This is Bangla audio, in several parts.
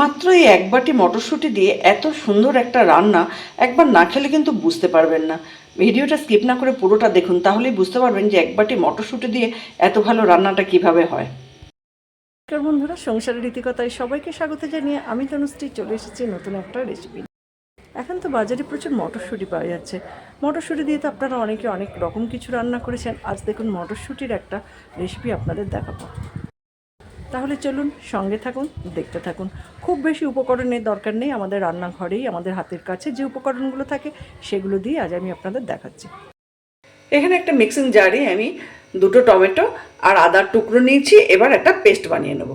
মাত্র এই এক বাটি মটরশুঁটি দিয়ে এত সুন্দর একটা রান্না একবার না খেলে কিন্তু বুঝতে পারবেন না। ভিডিওটা স্কিপ না করে পুরোটা দেখুন, তাহলেই বুঝতে পারবেন যে এক বাটি মটরশুঁটি দিয়ে এত ভালো রান্নাটা কীভাবে হয়। নমস্কার বন্ধুরা, সংসারের রীতিকতায় সবাইকে স্বাগত জানিয়ে আমি তনুশ্রী চলে এসেছি নতুন একটা রেসিপি এখন তো বাজারে প্রচুর মটরশুঁটি পাওয়া যাচ্ছে। মটরশুঁটি দিয়ে তো আপনারা অনেকে অনেক রকম কিছু রান্না করেছেন। আজ দেখুন মটরশুঁটির একটা রেসিপি আপনাদের দেখাবো। তাহলে চলুন সঙ্গে থাকুন, দেখতে থাকুন। খুব বেশি উপকরণের দরকার নেই আমাদের রান্নাঘরেই, আমাদের হাতের কাছে যে উপকরণগুলো থাকে সেগুলো দিয়ে আজ আমি আপনাদের দেখাচ্ছি। এখানে একটা মিক্সিং জারে আমি দুটো টমেটো আর আদার টুকরো নিয়েছি, এবার একটা পেস্ট বানিয়ে নেব।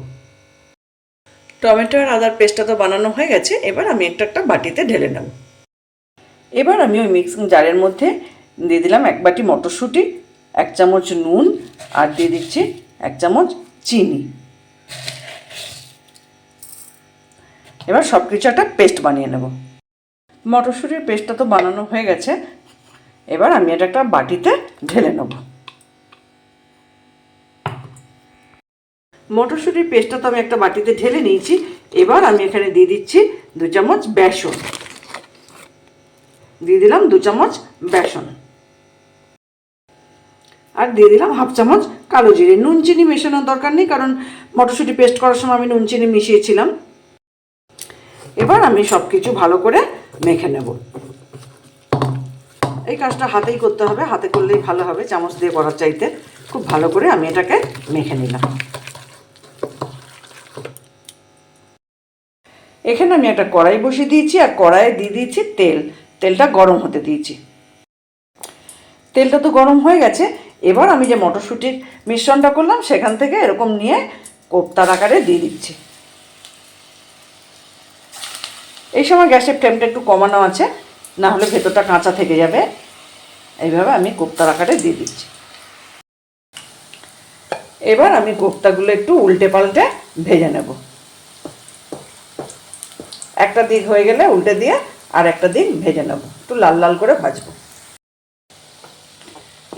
টমেটো আর আদার পেস্টটা তো বানানো হয়ে গেছে, এবার আমি একটা একটা বাটিতে ঢেলে নেব। এবার আমি ওই মিক্সিং জারের মধ্যে দিয়ে দিলাম এক বাটি মটরশুঁটি, এক চামচ নুন আর দিয়ে দিচ্ছি এক চামচ চিনি। এবার সব কিছু একটা পেস্ট বানিয়ে নেব। মটরশুঁটির পেস্টটা তো বানানো হয়ে গেছে। এবার আমি এটা একটা বাটিতে ঢেলে নেব। মটরশুঁটির পেস্টটা তো আমি একটা বাটিতে ঢেলে নিয়েছি। এবার আমি এখানে দিয়ে দিচ্ছি দু চামচ বেসন। দিয়ে দিলাম দু চামচ বেসন। আর দিয়ে দিলাম হাফ চামচ কালো জিরে। নুন, চিনি মেশানোর দরকার নেই, কারণ মটরশুঁটি পেস্ট করার সময় আমি নুন, চিনি মিশিয়েছিলাম। এবার আমি সব কিছু ভালো করে মেখে নেব। এই কাজটা হাতেই করতে হবে, হাতে করলেই ভালো হবে, চামচ দিয়ে করার চাইতে খুব ভালো করে আমি এটাকে মেখে নিলাম। এখানে আমি একটা কড়াই বসিয়ে দিয়েছি, আর কড়াইয়ে দিয়ে দিয়েছি তেল। তেলটা গরম হতে দিয়েছি। তেলটা তো গরম হয়ে গেছে, এবার আমি যে মটরশুঁটির মিশ্রণটা করলাম, সেখান থেকে এরকম নিয়ে কোপ্তার আকারে দিয়ে দিচ্ছি। এই সময় গ্যাসের ফ্লেমটা একটু কমানো আছে, না হলে ভেতরটা কাঁচা থেকে যাবে। এইভাবে আমি কোপ্তার আকারে দিয়ে দিচ্ছি। এবার আমি কোপ্তাগুলো একটু উল্টে পাল্টে ভেজে নেব। একটা দিক হয়ে গেলে উল্টে দিয়ে আর একটা দিক ভেজে নেব। একটু লাল লাল করে ভাজবো।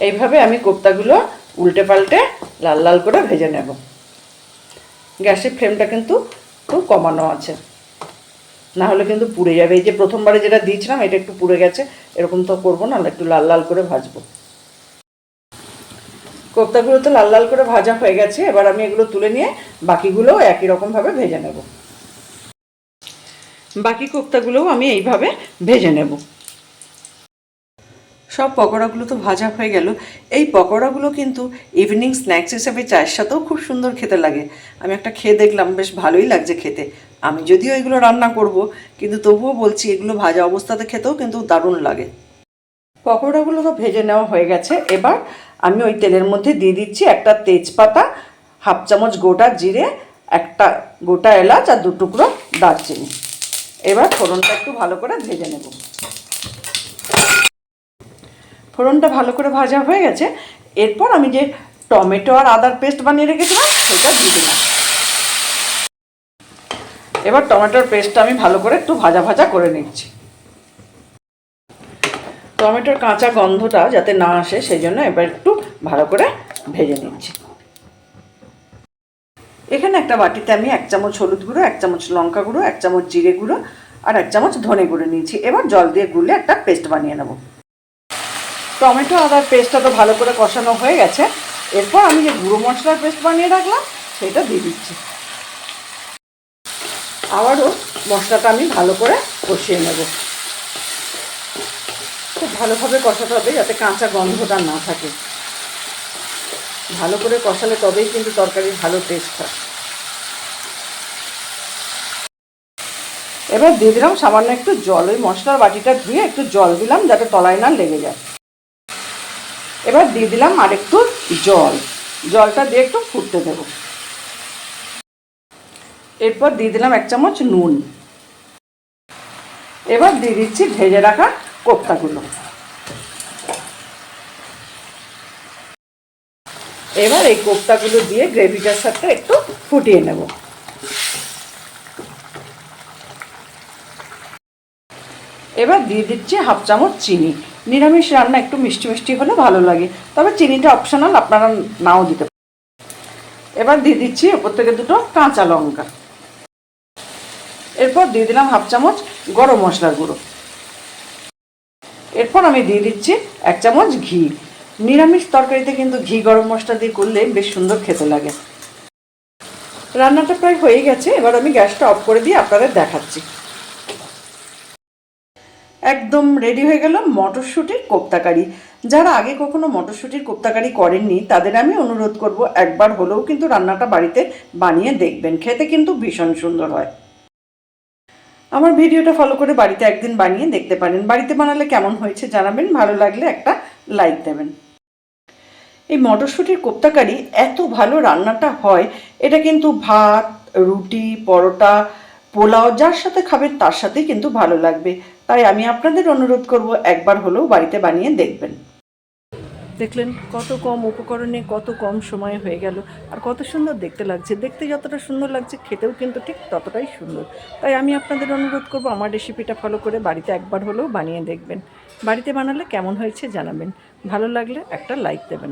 এইভাবে আমি কোপ্তাগুলো উল্টে পাল্টে লাল লাল করে ভেজে নেব। গ্যাসের ফ্লেমটা কিন্তু একটু কমানো আছে। না হলে কিন্তু পুড়ে যাবে। এই যে প্রথমবারে যেটা দিয়েছিলাম, এটা একটু পুড়ে গেছে। এরকম তো করব না, একটু লাল লাল করে ভাজবো। কোপ্তাগুলো তো লাল লাল করে ভাজা হয়ে গেছে, এবার আমি এগুলো তুলে নিয়ে বাকিগুলোও একই রকমভাবে ভেজে নেব। বাকি কোপ্তাগুলোও আমি এইভাবে ভেজে নেব। সব পকোড়াগুলো তো ভাজা হয়ে গেল। এই পকোড়াগুলো কিন্তু ইভিনিং স্ন্যাক্স হিসেবে চায়ের সাথেও খুব সুন্দর খেতে লাগে। আমি একটা খেয়ে দেখলাম, বেশ ভালোই লাগছে খেতে। আমি যদিও এগুলো রান্না করব, কিন্তু তবুও বলছি এগুলো ভাজা অবস্থাতে খেতেও কিন্তু দারুণ লাগে। পকোড়াগুলো তো ভেজে নেওয়া হয়ে গেছে। এবার আমি ওই তেলের মধ্যে দিয়ে দিচ্ছি একটা তেজপাতা, হাফ চামচ গোটা জিরে, একটা গোটা এলাচ আর দু টুকরো দারচিনি। এবার ফোড়নটা একটু ভালো করে ভেজে নেব। ফোড়নটা ভালো করে ভাজা হয়ে গেছে। এরপর আমি যে টমেটো আর আদার পেস্ট বানিয়ে রেখেছিলাম, সেটা দিয়ে দিলাম। এবার টমেটোর পেস্টটা আমি ভালো করে একটু ভাজা ভাজা করে নিচ্ছি। টমেটোর কাঁচা গন্ধটা যাতে না আসে, সেই জন্য এবার একটু ভালো করে ভেজে নিচ্ছি। এখানে একটা বাটিতে আমি এক চামচ হলুদ গুঁড়ো, এক চামচ লঙ্কা গুঁড়ো, এক চামচ জিরে গুঁড়ো আর এক চামচ ধনে গুঁড়ো নিয়েছি। এবার জল দিয়ে গুলে একটা পেস্ট বানিয়ে নেব। টমেটো আদার পেস্টটা তো ভালো করে কষানো হয়ে গেছে। এরপর আমি যে গুঁড়ো মশলার পেস্ট বানিয়ে রাখলাম, সেটা দিয়ে দিচ্ছি। আবারও মশলাটা আমি ভালো করে কষিয়ে নেব। খুব ভালোভাবে কষাতে হবে যাতে কাঁচা গন্ধটা না থাকে। ভালো করে কষালে তবেই কিন্তু তরকারির ভালো টেস্ট হয়। এবার দিয়ে দিলাম সামান্য একটু জল। ওই মশলার বাটিটা ধুয়ে একটু জল দিলাম যাতে তলায় না লেগে যায়। এবার দিয়ে দিলাম আর একটু জল। জলটা দিয়ে একটু ফুটতে দেবো। এরপর দিয়ে দিলাম এক চামচ নুন। এবার দিয়ে দিচ্ছি ভেজে রাখা কোপ্তাগুলো। এবার এই কোপ্তাগুলো দিয়ে গ্রেভিটার সাথে একটু ফুটিয়ে নেব। এবার দিয়ে দিচ্ছি হাফ চামচ চিনি। নিরামিষ রান্না একটু মিষ্টি মিষ্টি হলে ভালো লাগে, তবে চিনিটা অপশনাল আপনারা নাও দিতে এবার দিয়ে দিচ্ছি ওপর থেকে দুটো কাঁচা লঙ্কা। এরপর দিয়ে দিলাম হাফ চামচ গরম মশলার গুঁড়ো। এরপর আমি দিয়ে দিচ্ছি এক চামচ ঘি। নিরামিষ তরকারিতে কিন্তু ঘি গরম মশলা দিয়ে করলে বেশ সুন্দর খেতে লাগে। রান্নাটা প্রায় হয়ে গেছে, এবার আমি গ্যাসটা অফ করে দিয়ে আপনাদের দেখাচ্ছি। একদম রেডি হয়ে গেল মটরশুঁটির কোপ্তাকারি। যারা আগে কখনো মটরশুঁটির কোপ্তাকারি করেননি, তাদের আমি অনুরোধ করব একবার হলেও কিন্তু রান্নাটা বাড়িতে বানিয়ে দেখবেন। খেতে কিন্তু ভীষণ সুন্দর হয়। আমার ভিডিওটা ফলো করে বাড়িতে একদিন বানিয়ে দেখতে পারেন। বাড়িতে বানালে কেমন হয়েছে জানাবেন। ভালো লাগলে একটা লাইক দেবেন। এই মটরশুঁটির কোপ্তাকারি এত ভালো রান্নাটা হয়, এটা কিন্তু ভাত, রুটি, পরোটা, পোলাও, যার সাথে খাবেন তার সাথেই কিন্তু ভালো লাগবে। তাই আমি আপনাদের অনুরোধ করব একবার হলেও বাড়িতে বানিয়ে দেখবেন। দেখলেন কত কম উপকরণে কত কম সময় হয়ে গেল আর কত সুন্দর দেখতে লাগছে। দেখতে যতটা সুন্দর লাগছে, খেতেও কিন্তু ঠিক ততটাই সুন্দর। তাই আমি আপনাদের অনুরোধ করব আমার রেসিপিটা ফলো করে বাড়িতে একবার হলেও বানিয়ে দেখবেন। বাড়িতে বানালে কেমন হয়েছে জানাবেন। ভালো লাগলে একটা লাইক দেবেন।